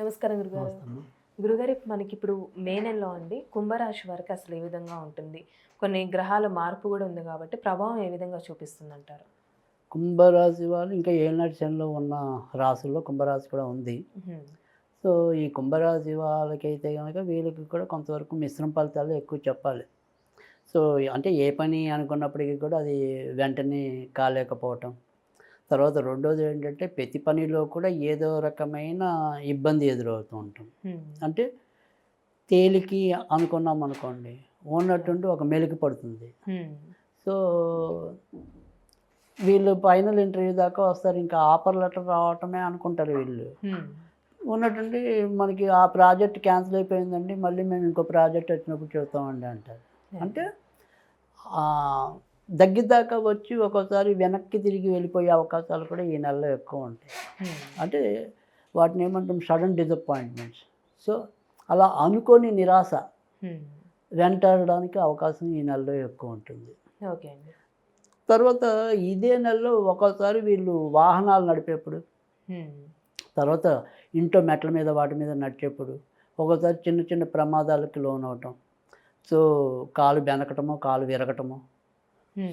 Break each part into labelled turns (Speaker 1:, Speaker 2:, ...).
Speaker 1: నమస్కారం గురుగారు. గురుగారు మనకి ఇప్పుడు మే నెలలో అండి కుంభరాశి వారికి అసలు ఏ విధంగా ఉంటుంది? కొన్ని గ్రహాల మార్పు కూడా ఉంది కాబట్టి ప్రభావం ఏ విధంగా చూపిస్తుంది అంటారు
Speaker 2: కుంభరాశి వాళ్ళు ఇంకా ఏళ్ళనాటి శనిలో ఉన్న రాశుల్లో కుంభరాశి కూడా ఉంది. సో ఈ కుంభరాశి వాళ్ళకైతే కనుక వీళ్ళకి కూడా కొంతవరకు మిశ్రమ ఫలితాలు ఎక్కువ చెప్పాలి. సో అంటే ఏ పని అనుకున్నప్పటికీ కూడా అది వెంటనే కాలేకపోవటం. తర్వాత రెండోది ఏంటంటే ప్రతి పనిలో కూడా ఏదో రకమైన ఇబ్బంది ఎదురవుతూ ఉంటాం. అంటే తేలికి అనుకున్నాం అనుకోండి ఉన్నట్టుండి ఒక మెలికి పడుతుంది. సో వీళ్ళు ఫైనల్ ఇంటర్వ్యూ దాకా వస్తారు ఇంకా ఆఫర్ లెటర్ రావటమే అనుకుంటారు వీళ్ళు. ఉన్నట్టుండి మనకి ఆ ప్రాజెక్ట్ క్యాన్సిల్ అయిపోయిందండి మళ్ళీ మేము ఇంకో ప్రాజెక్ట్ వచ్చినప్పుడు చూస్తామండి అంటారు. అంటే దగ్గిదాకా వచ్చి ఒక్కోసారి వెనక్కి తిరిగి వెళ్ళిపోయే అవకాశాలు కూడా ఈ నెలలో ఎక్కువ ఉంటాయి. అంటే వాటిని ఏమంటాం? సడన్ డిసప్పాయింట్మెంట్స్ సో అలా అనుకోని నిరాశ వెంటాడడానికి అవకాశం ఈ నెలలో ఎక్కువ ఉంటుంది.
Speaker 1: ఓకే
Speaker 2: తర్వాత ఇదే నెలలో ఒక్కోసారి వీళ్ళు వాహనాలు నడిపేప్పుడు తర్వాత ఇంట్లో మెట్ల మీద వాటి మీద నడిచేప్పుడు ఒక్కోసారి చిన్న చిన్న ప్రమాదాలకి లోనవటం. సో కాలు బెనకటమో కాలు విరగటమో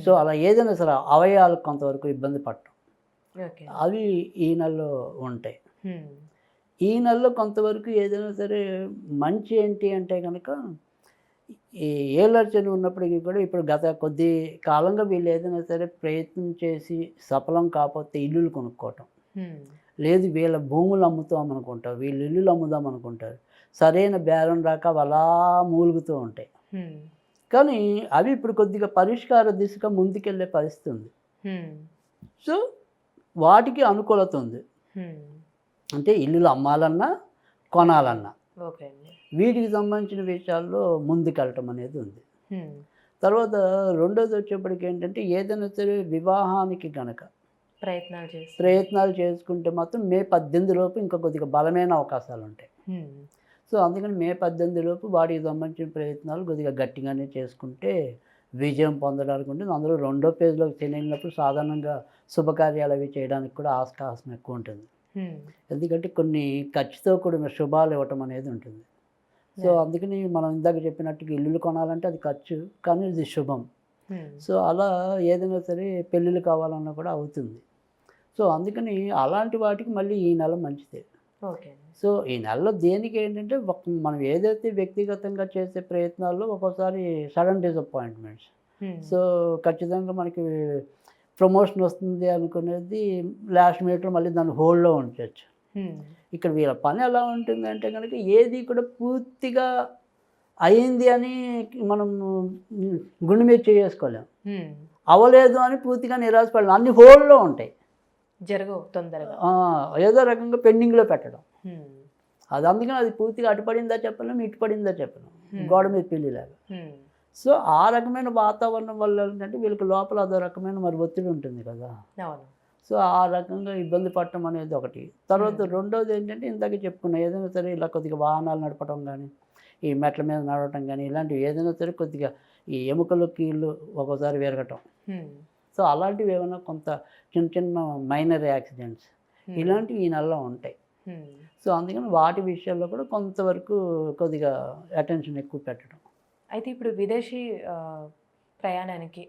Speaker 2: సో అలా ఏదైనా సరే అవయవాలకు కొంతవరకు ఇబ్బంది పడటం
Speaker 1: ఓకే.
Speaker 2: అవి ఈ నెలలో ఉంటాయి. ఈ నెలలో కొంతవరకు ఏదైనా సరే మంచి ఏంటి అంటే కనుక ఈ ఏలర్చని ఉన్నప్పటికీ కూడా ఇప్పుడు గత కొద్ది కాలంగా వీళ్ళు ఏదైనా సరే ప్రయత్నం చేసి సఫలం కాకపోతే ఇల్లులు కొనుక్కోవటం. లేదు వీళ్ళ భూములు అమ్ముతాం అనుకుంటారు వీళ్ళు ఇల్లులు అమ్ముదాం అనుకుంటారు. సరైన బేరం రాక అలా మూలుగుతూ ఉంటాయి. కానీ అవి ఇప్పుడు కొద్దిగా పరిష్కార దిశగా ముందుకెళ్ళే పరిస్థితి ఉంది. సో వాటికి అనుకూలత ఉంది. అంటే ఇల్లులు అమ్మాలన్నా కొనాలన్నా. వీటికి సంబంధించిన విషయాల్లో ముందుకెళ్ళటం అనేది ఉంది. తర్వాత రెండోది వచ్చేప్పటికి ఏంటంటే ఏదైనా సరే వివాహానికి గనక
Speaker 1: ప్రయత్నాలు
Speaker 2: ప్రయత్నాలు చేసుకుంటే మాత్రం మే పద్దెనిమిది లోపు ఇంకా కొద్దిగా బలమైన అవకాశాలు ఉంటాయి. సో అందుకని మే పద్దెనిమిది లోపు వాటికి సంబంధించిన ప్రయత్నాలు కొద్దిగా గట్టిగానే చేసుకుంటే విజయం పొందడానికి ఉంటుంది. అందులో రెండో పేజ్లోకి తినేళ్ళినప్పుడు సాధారణంగా శుభకార్యాలు అవి చేయడానికి కూడా ఆస్కాసం ఎక్కువ ఉంటుంది. ఎందుకంటే కొన్ని ఖర్చుతో కూడిన శుభాలు ఇవ్వటం అనేది ఉంటుంది. సో. అందుకని మనం ఇందాక చెప్పినట్టుగా ఇల్లులు కొనాలంటే అది ఖర్చు కానీ ఇది శుభం. సో అలా ఏదైనా సరే పెళ్ళిళ్ళు కావాలన్నా కూడా అవుతుంది. సో అందుకని అలాంటి వాటికి మళ్ళీ ఈ నెల మంచిదే. సో ఈ నెలలో దేనికి ఏంటంటే ఒక మనం ఏదైతే వ్యక్తిగతంగా చేసే ప్రయత్నాల్లో ఒక్కోసారి సడన్ డిసప్పాయింట్మెంట్స్. సో ఖచ్చితంగా మనకి ప్రమోషన్ వస్తుంది అనుకునేది లాస్ట్ మినిట్లో మళ్ళీ దాన్ని హోల్డ్లో ఉంచవచ్చు ఇక్కడ వీళ్ళ పని ఎలా ఉంటుందంటే కనుక ఏది కూడా పూర్తిగా అయింది అని మనం గుండె మీద చేసుకోలేం. అవ్వలేదు అని పూర్తిగా నిరాశపడలేం. అన్ని హోల్డ్లో ఉంటాయి.
Speaker 1: జరగవు తొందరగా.
Speaker 2: ఏదో రకంగా పెండింగ్లో పెట్టడం. అది అందుకని అది పూర్తిగా అటు పడిందా చెప్పలేం ఇటు పడిందా చెప్పలేం
Speaker 1: Hmm.
Speaker 2: గోడ మీద పెళ్ళిలాగా సో ఆ రకమైన వాతావరణం వల్ల ఏంటంటే వీళ్ళకి లోపల అదో రకమైన మరి ఒత్తిడి ఉంటుంది కదా. సో ఆ రకంగా ఇబ్బంది పడటం అనేది ఒకటి. తర్వాత. రెండోది ఏంటంటే ఇందాక చెప్పుకున్నా ఏదైనా సరే ఇలా కొద్దిగా వాహనాలు నడపడం కానీ ఈ మెట్ల మీద నడవటం కానీ ఇలాంటివి ఏదైనా సరే కొద్దిగా ఈ ఎముకలు కీళ్ళు ఒక్కోసారి విరగటం. సో అలాంటివి ఏమైనా కొంత చిన్న చిన్న మైనర్ యాక్సిడెంట్స్ ఇలాంటివి ఈ నెలలో ఉంటాయి. సో అందుకని వాటి విషయాల్లో కూడా కొంతవరకు కొద్దిగా అటెన్షన్ ఎక్కువ పెట్టడం.
Speaker 1: అయితే ఇప్పుడు విదేశీ ప్రయాణానికి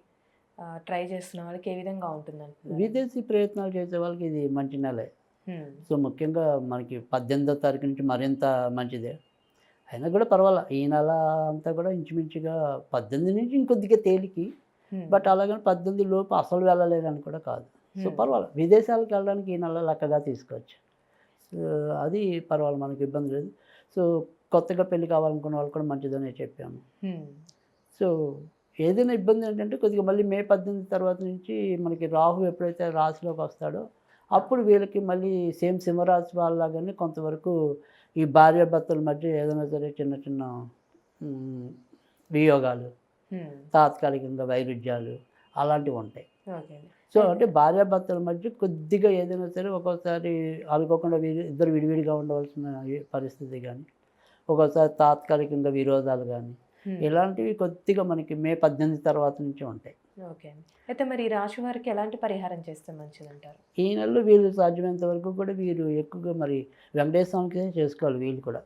Speaker 1: ట్రై చేస్తున్న వాళ్ళకి ఏ విధంగా ఉంటుంది
Speaker 2: విదేశీ ప్రయత్నాలు చేసే వాళ్ళకి ఇది మంచి నెలే. సో ముఖ్యంగా మనకి పద్దెనిమిదో తారీఖు నుంచి మరింత మంచిదే. అయినా కూడా పర్వాలే ఈ నెల అంతా కూడా ఇంచుమించుగా పద్దెనిమిది నుంచి ఇంకొద్దిగా తేలికి బట్ అలాగని పద్దెనిమిది లోపు అసలు వెళ్ళలేదని కూడా కాదు. సో పర్వాలేదు విదేశాలకు వెళ్ళడానికి ఈ నెల లెక్కగా తీసుకోవచ్చు. అది పర్వాలేదు మనకి ఇబ్బంది లేదు. సో కొత్తగా పెళ్ళి కావాలనుకున్న వాళ్ళు కూడా మంచిదనే చెప్పాము. సో ఏదైనా ఇబ్బంది ఏంటంటే కొద్దిగా మళ్ళీ మే పద్దెనిమిది తర్వాత నుంచి మనకి రాహు ఎప్పుడైతే రాశిలోకి వస్తాడో అప్పుడు వీళ్ళకి మళ్ళీ సేమ్ సింహరాశి వాళ్ళలాగానే కొంతవరకు ఈ భార్యాభర్తల మధ్య ఏదైనా సరే చిన్న చిన్న వియోగాలు తాత్కాలికంగా వైరుధ్యాలు అలాంటివి ఉంటాయి. సో అంటే భార్యాభర్తల మధ్య కొద్దిగా ఏదైనా సరే ఒక్కోసారి అనుకోకుండా వీరి ఇద్దరు విడివిడిగా ఉండవలసిన పరిస్థితి కానీ ఒక్కోసారి తాత్కాలికంగా విరోధాలు కానీ ఇలాంటివి కొద్దిగా మనకి మే పద్దెనిమిది తర్వాత నుంచి ఉంటాయి.
Speaker 1: ఓకే అయితే మరి రాశి వారికి ఎలాంటి పరిహారం చేస్తే మంచిదంటారు?
Speaker 2: ఈ నెలలో వీళ్ళు సాధ్యమైనంత వరకు కూడా వీరు ఎక్కువగా మరి వెంకటేశ్వర స్వామికి చేసుకోవాలి వీళ్ళు కూడా.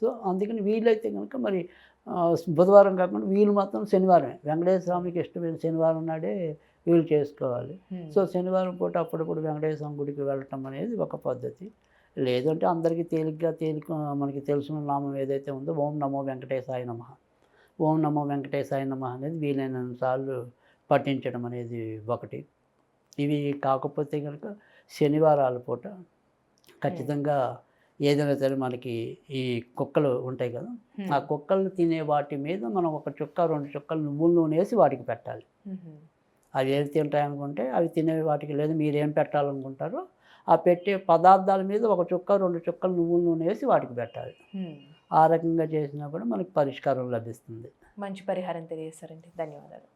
Speaker 2: సో అందుకని వీళ్ళైతే కనుక మరి బుధవారం కాకుండా వీళ్ళు మాత్రం శనివారమే. వెంకటేశ్వర స్వామికి ఇష్టమైన శనివారం నాడే వీళ్ళు చేసుకోవాలి.
Speaker 1: హ్మ్.
Speaker 2: సో శనివారం పూట అప్పుడప్పుడు వెంకటేశ్వర స్వామి గుడికి వెళ్ళటం అనేది ఒక పద్ధతి. లేదంటే అందరికీ తేలిగ్గా తేలిక మనకి తెలిసిన నామం ఏదైతే ఉందో ఓం నమో వెంకటేశాయ నమ. ఓం నమో వెంకటేశాయ నమ అనేది వీలైనంత సార్లు పఠించడం అనేది ఒకటి. ఇవి కాకపోతే కనుక శనివారాల పూట ఖచ్చితంగా ఏదైనా సరే మనకి ఈ కుక్కలు ఉంటాయి కదా. ఆ కుక్కలు తినే వాటి మీద మనం ఒక చుక్క రెండు చుక్కలు నువ్వుల నూనె వేసి వాటికి పెట్టాలి. అవి ఏది తింటాయనుకుంటే అవి తినే వాటికి లేదు మీరు ఏం పెట్టాలనుకుంటారో ఆ పెట్టే పదార్థాల మీద ఒక చుక్క రెండు చుక్కలు నువ్వుల నూనె వేసి వాటికి పెట్టాలి. ఆ రకంగా చేసినా కూడా మనకి పరిష్కారం లభిస్తుంది
Speaker 1: మంచి పరిహారం తెలియజేస్తారండి ధన్యవాదాలు